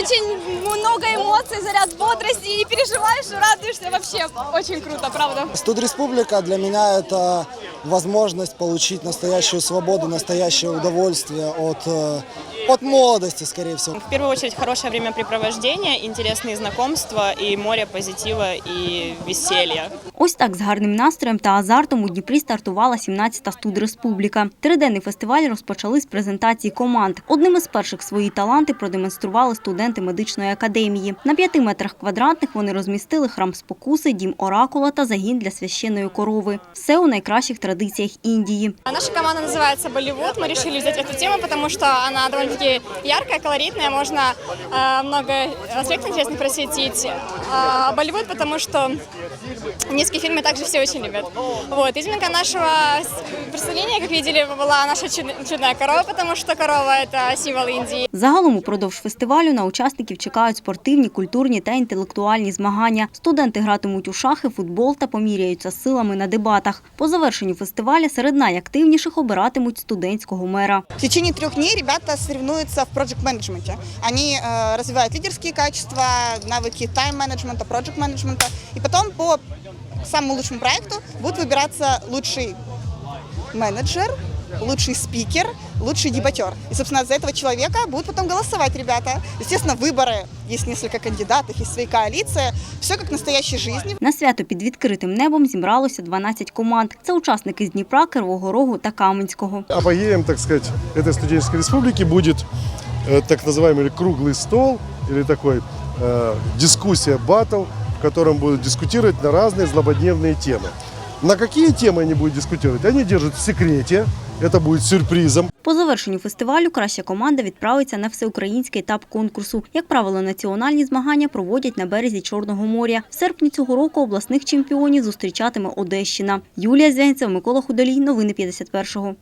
Очень много эмоций, заряд бодрости и переживаешь, и радуешься. Вообще очень круто, правда. Студреспублика для меня это возможность получить настоящую свободу, настоящее удовольствие от, э, от молодости, скорее всего. В первую очередь хорошее времяпрепровождение, интересные знакомства и море позитива и веселья. Ось так з гарним настроєм та азартом у Дніпрі стартувала 17-та студреспубліка. Триденний фестиваль розпочали з презентації команд. Одним із перших свої таланти продемонстрували студенти медичної академії. На п'яти метрах квадратних вони розмістили храм спокуси, дім оракула та загін для священної корови. Все у найкращих традиціях Індії. А Наша команда называется Болливуд. Мы решили взять эту тему, потому что она довольно-таки яркая, колоритная, можно э, много аспектов интересных просветить. А Болливуд, потому что индийские фильмы также все очень любят. Вот. Изюминка нашего с- представления, как видели, была наша чуд- чудная корова, потому что корова – это символ Индии. Загалом упродовж фестивалю на учасників чекають спортивні, культурні та інтелектуальні змагання. Студенти гратимуть у шахи, футбол та поміряються силами на дебатах. По завершенню фестиваля серед найактивніших обиратимуть студентського мера. В течение трех дней ребята соревнуются в проект-менеджменте. Они э, развивают лидерские качества, навыки тайм-менеджмента, проект-менеджмента. И потом по самому лучшему проекту будет выбираться лучший менеджер, лучший спикер, лучший дебатер. И, собственно, за этого человека будут потом голосовать ребята. Естественно, выборы, есть несколько кандидатов, есть свои коалиции. Все как в настоящей жизни. На свято під відкритим небом зібралося 12 команд. Це учасники з Дніпра, Кривого Рогу та Каменського. апогеем, так сказать, этой студенческой республики будет э, так называемый круглый стол или такой э, дискуссия, батл, в котором будут дискутировать на разные злободневные темы. На какие темы они будут дискутировать, они держат в секрете, Це буде сюрпризом. По завершенню фестивалю краща команда відправиться на всеукраїнський етап конкурсу. Як правило, національні змагання проводять на березі Чорного моря. В серпні цього року обласних чемпіонів зустрічатиме Одещина. Юлія Звянцев, Микола Худолій. Новини 51-го.